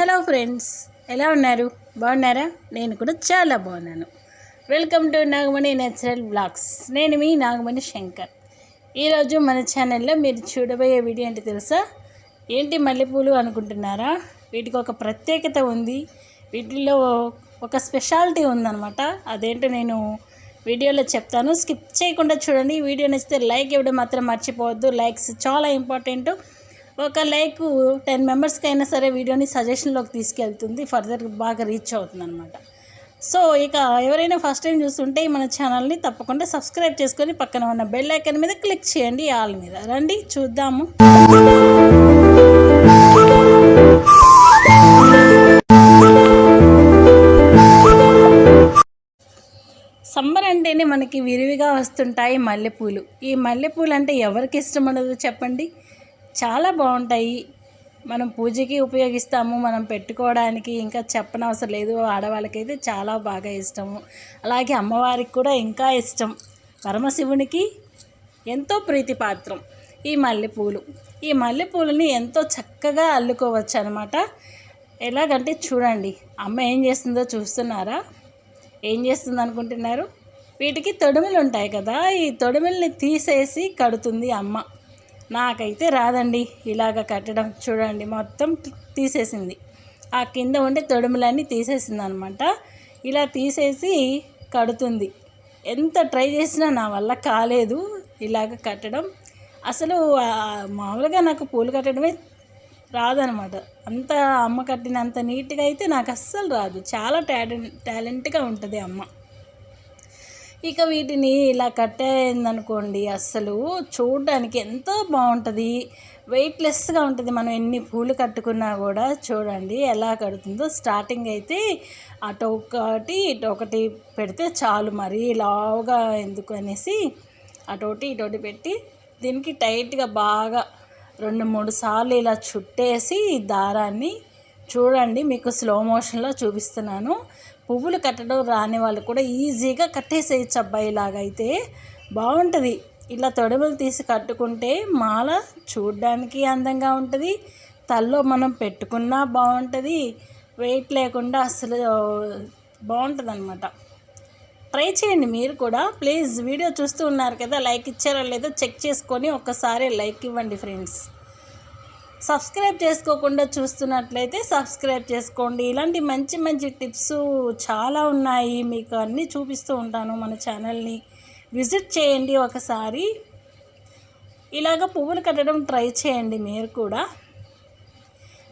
Hello friends ఎలా ఉన్నారు? బాగున్నారా? నేను కూడా చాలా బాగున్నాను. Welcome to Nagamani natural blogs. నేను మీ నాగమణి శంకర్. ఈరోజు మన ఛానల్లో మీరు చూడబోయే వీడియో ఏంటి తెలుసా? ఏంటి మల్లెపూలు అనుకుంటున్నారా? వీటికి ఒక ప్రత్యేకత ఉంది. వీటిల్లో ఒక స్పెషాలిటీ ఉందన్నమాట. అదేంటో నేను వీడియోలో చెప్తాను. స్కిప్ చేయకుండా చూడండి. వీడియో నచ్చితే లైక్ ఇవ్వడం మాత్రం మర్చిపోవద్దు. లైక్స్ చాలా ఇంపార్టెంట్. ఒక లైక్ టెన్ మెంబర్స్కి అయినా సరే వీడియోని సజెషన్లోకి తీసుకెళ్తుంది ఫర్దర్ బాగా రీచ్ అవుతుంది అనమాట సో ఇక ఎవరైనా ఫస్ట్ టైం చూస్తుంటే మన ఛానల్ని తప్పకుండా సబ్స్క్రైబ్ చేసుకొని పక్కన ఉన్న బెల్ ఐకన్ మీద క్లిక్ చేయండి ఆల్ మీద. రండి చూద్దాము. సమ్మర్ అంటేనే మనకి విరివిగా వస్తుంటాయి మల్లెపూలు. ఈ మల్లెపూలు అంటే ఎవరికి ఇష్టం ఉండదు చెప్పండి? చాలా బాగుంటాయి. మనం పూజకి ఉపయోగిస్తాము మనం పెట్టుకోవడానికి ఇంకా చెప్పనవసరం లేదు. ఆడవాళ్ళకైతే చాలా బాగా ఇష్టము. అలాగే అమ్మవారికి కూడా ఇంకా ఇష్టం. పరమశివునికి ఎంతో ప్రీతిపాత్రం ఈ మల్లెపూలు. ఈ మల్లెపూలని ఎంతో చక్కగా అల్లుకోవచ్చు అనమాట ఎలాగంటే చూడండి అమ్మ ఏం చేస్తుందో చూస్తున్నారా? ఏం చేస్తుంది అనుకుంటున్నారు వీటికి తొడుములు ఉంటాయి కదా ఈ తొడుముల్ని తీసేసి కడుతుంది అమ్మ. నాకైతే రాదండి. ఇలాగ కట్టడం చూడండి మొత్తం తీసేసింది. ఆ కింద ఉండే తొడుములన్నీ తీసేసింది అనమాట ఇలా తీసేసి కడుతుంది. ఎంత ట్రై చేసినా నా వల్ల కాలేదు ఇలాగ కట్టడం. అసలు మామూలుగా నాకు పూలు కట్టడమే రాదనమాట. అంత అమ్మ కట్టినంత నీట్గా అయితే నాకు అస్సలు రాదు. చాలా టాలెంట్ టాలెంట్గా ఉంటుంది అమ్మ. ఇక వీటిని ఇలా కట్టేయిందనుకోండి అస్సలు చూడడానికి ఎంతో బాగుంటుంది. వెయిట్లెస్గా ఉంటుంది. మనం ఎన్ని పూలు కట్టుకున్నా కూడా చూడండి ఎలా కడుతుందో. స్టార్టింగ్ అయితే అటు ఒకటి ఇటు ఒకటి పెడితే చాలు మరీ. లావుగా ఎందుకు అనేసి అటోటి ఇటోటి పెట్టి దీనికి టైట్గా బాగా రెండు మూడు సార్లు ఇలా చుట్టేసి దారాన్ని చూడండి. మీకు స్లో మోషన్లో చూపిస్తున్నాను. పువ్వులు కట్టడం రాని వాళ్ళు కూడా ఈజీగా కట్టేసేయచ్చు అబ్బాయిలాగా అయితే బాగుంటుంది. ఇలా తొడవలు తీసి కట్టుకుంటే మాల చూడడానికి అందంగా ఉంటుంది. తల్లో మనం పెట్టుకున్నా బాగుంటుంది. వెయిట్ లేకుండా అసలు బాగుంటుంది అనమాట ట్రై చేయండి మీరు కూడా. ప్లీజ్ వీడియో చూస్తూ ఉన్నారు కదా లైక్ ఇచ్చారో లేదో చెక్ చేసుకొని ఒక్కసారి లైక్ ఇవ్వండి ఫ్రెండ్స్. సబ్స్క్రైబ్ చేసుకోకుండా చూస్తున్నట్లయితే సబ్స్క్రైబ్ చేసుకోండి. ఇలాంటి మంచి మంచి టిప్స్ చాలా ఉన్నాయి. మీకు అన్నీ చూపిస్తూ ఉంటాను మన ఛానల్ని. విజిట్ చేయండి ఒకసారి. ఇలాగ పువ్వులు కట్టడం ట్రై చేయండి మీరు కూడా.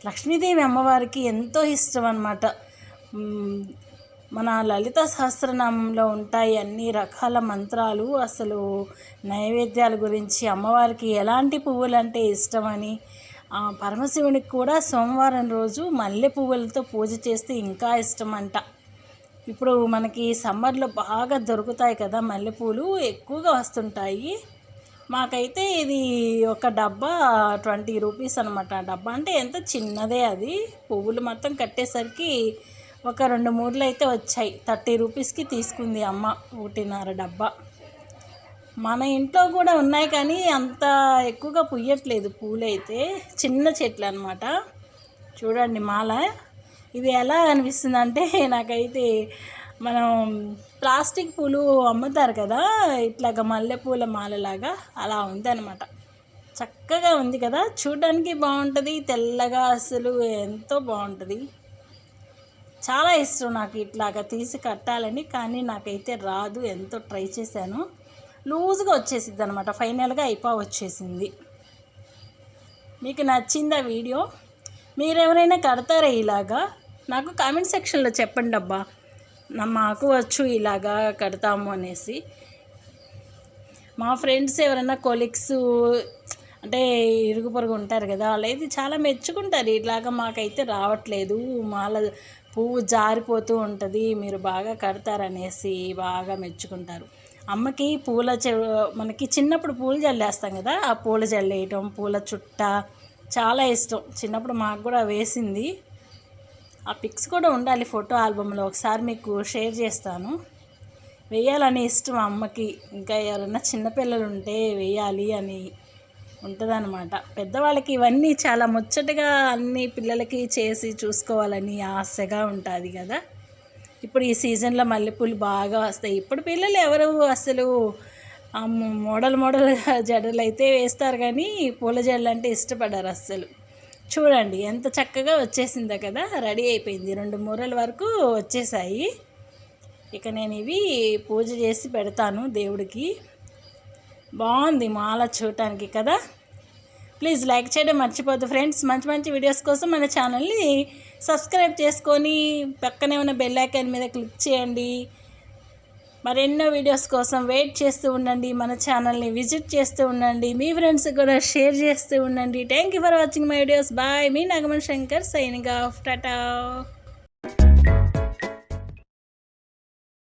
లక్ష్మీదేవి అమ్మవారికి ఎంతో ఇష్టం అన్నమాట. మన లలిత సహస్రనామంలో ఉంటాయి అన్ని రకాల మంత్రాలు. అసలు నైవేద్యాల గురించి అమ్మవారికి ఎలాంటి పువ్వులు అంటే ఇష్టమని పరమశివునికి కూడా సోమవారం రోజు మల్లె పువ్వులతో పూజ చేస్తే ఇంకా ఇష్టమంట. ఇప్పుడు మనకి సమ్మర్లో బాగా దొరుకుతాయి కదా మల్లెపూలు ఎక్కువగా వస్తుంటాయి. మాకైతే ఇది ఒక డబ్బా ట్వంటీ రూపీస్ అనమాట డబ్బా అంటే ఎంత చిన్నదే అది. పువ్వులు మొత్తం కట్టేసరికి ఒక రెండు మూడులు అయితే వచ్చాయి. థర్టీ రూపీస్కి తీసుకుంది అమ్మ ఒకటిన్నర డబ్బా. మన ఇంట్లో కూడా ఉన్నాయి కానీ అంత ఎక్కువగా పుయ్యట్లేదు. పూలైతే చిన్న చెట్లు అనమాట చూడండి మాల. ఇది ఎలా అనిపిస్తుంది అంటే నాకైతే మనం ప్లాస్టిక్ పూలు అమ్ముతారు కదా ఇట్లాగా మల్లెపూల మాలలాగా అలా ఉందన్నమాట. చక్కగా ఉంది కదా. చూడడానికి బాగుంటుంది తెల్లగా అసలు ఎంతో బాగుంటుంది. చాలా ఇష్టం నాకు ఇట్లాగా తీసి కట్టాలని కానీ నాకైతే రాదు. ఎంతో ట్రై చేశాను. లూజ్గా వచ్చేసింది అనమాట ఫైనల్గా అయిపో వచ్చేసింది. మీకు నచ్చిందా వీడియో? మీరు ఎవరైనా కడతారా ఇలాగా? నాకు కామెంట్ సెక్షన్లో చెప్పండి అబ్బా. మాకు వచ్చు ఇలాగా కడతాము అనేసి. మా ఫ్రెండ్స్ ఎవరైనా కొలీగ్స్ అంటే ఇరుగు పొరుగు ఉంటారు కదా వాళ్ళైతే చాలా మెచ్చుకుంటారు. ఇలాగా మాకైతే రావట్లేదు. మాల పువ్వు జారిపోతూ ఉంటుంది. మీరు బాగా కడతారనేసి బాగా మెచ్చుకుంటారు. అమ్మకి పూల చె మనకి చిన్నప్పుడు పూలు జల్లేస్తాం కదా ఆ పూల జల్లేయటం పూల చుట్ట చాలా ఇష్టం. చిన్నప్పుడు మాకు కూడా వేసింది. ఆ పిక్స్ కూడా ఉండాలి ఫోటో ఆల్బంలో ఒకసారి మీకు షేర్ చేస్తాను. వేయాలని ఇష్టం అమ్మకి. ఇంకా ఎవరైనా చిన్నపిల్లలు ఉంటే వేయాలి అని ఉంటుందన్నమాట. పెద్దవాళ్ళకి ఇవన్నీ చాలా ముచ్చటగా అన్ని పిల్లలకి చేసి చూసుకోవాలని ఆశగా ఉంటుంది కదా. ఇప్పుడు ఈ సీజన్లో మల్లెపూలు బాగా వస్తాయి. ఇప్పుడు పిల్లలు ఎవరు అసలు మోడల్ మోడల్ జడలు అయితే వేస్తారు కానీ పూల జడలు అంటే ఇష్టపడరు అస్సలు. చూడండి ఎంత చక్కగా వచ్చేసిందో కదా రెడీ అయిపోయింది. రెండు మూరల వరకు వచ్చేసాయి. ఇక నేను ఇవి పూజ చేసి పెడతాను దేవుడికి. బాగుంది మాల చూడటానికి కదా. ప్లీజ్ లైక్ చేయడం మర్చిపోద్దు ఫ్రెండ్స్. మంచి మంచి వీడియోస్ కోసం మన ఛానల్ని సబ్స్క్రైబ్ చేసుకొని పక్కనే ఉన్న బెల్ ఐకాన్ మీద క్లిక్ చేయండి. మరెన్నో వీడియోస్ కోసం వెయిట్ చేస్తూ ఉండండి. మన ఛానల్ని విజిట్ చేస్తూ ఉండండి. మీ ఫ్రెండ్స్కి కూడా షేర్ చేస్తూ ఉండండి. Thank you for watching my videos bye me Nagaman Shankar signing off Tata